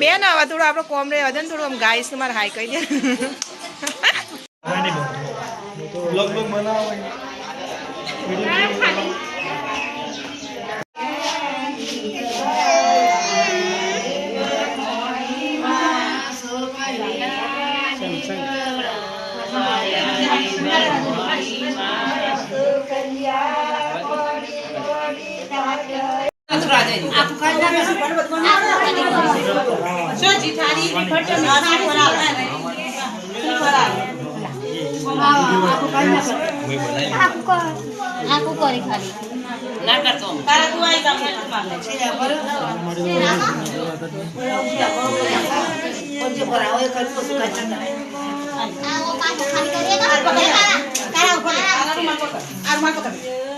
બેન આવા થોડું આપણો કોમ રે વધે ને થોડું આમ ગાઈસ તમારે હાઈ કહી દે. બનાવો આખું કરી ખાલી કહી દે ખાલી ગાઈસ કોને બનાવો? મારે તો માં નહીં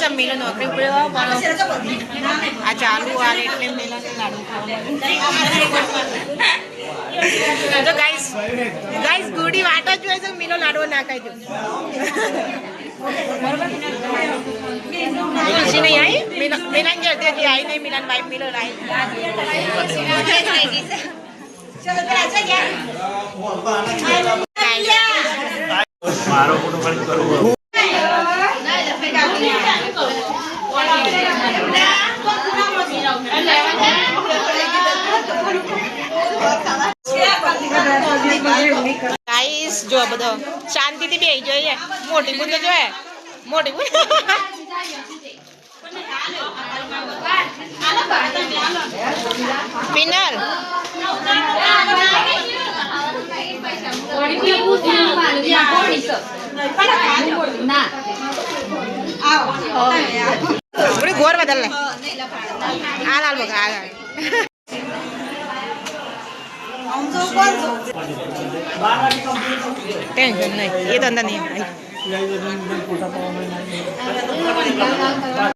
આ મિલો નોકરી આવ્યો પણ આ ચાલુ વાલે એટલે મિલો લાડુ ખાવા તો ગાઈસ ગાઈસ ગુડી વાટો જ હોય તો મિલો લાડવો નાખાઈ દો તુલસી નહીં આવી? મિલાન જલ્દી હજી આવી નહીં મિલાન ભાઈ મિલો લાવી મારો ફોટો કરવો ગાઈસ જો બધો શાંતિથી બેસી જોઈએ મોટી બુન તો જોઈએ મોટી બુન પિનલ ના. ગોર cuerva dale.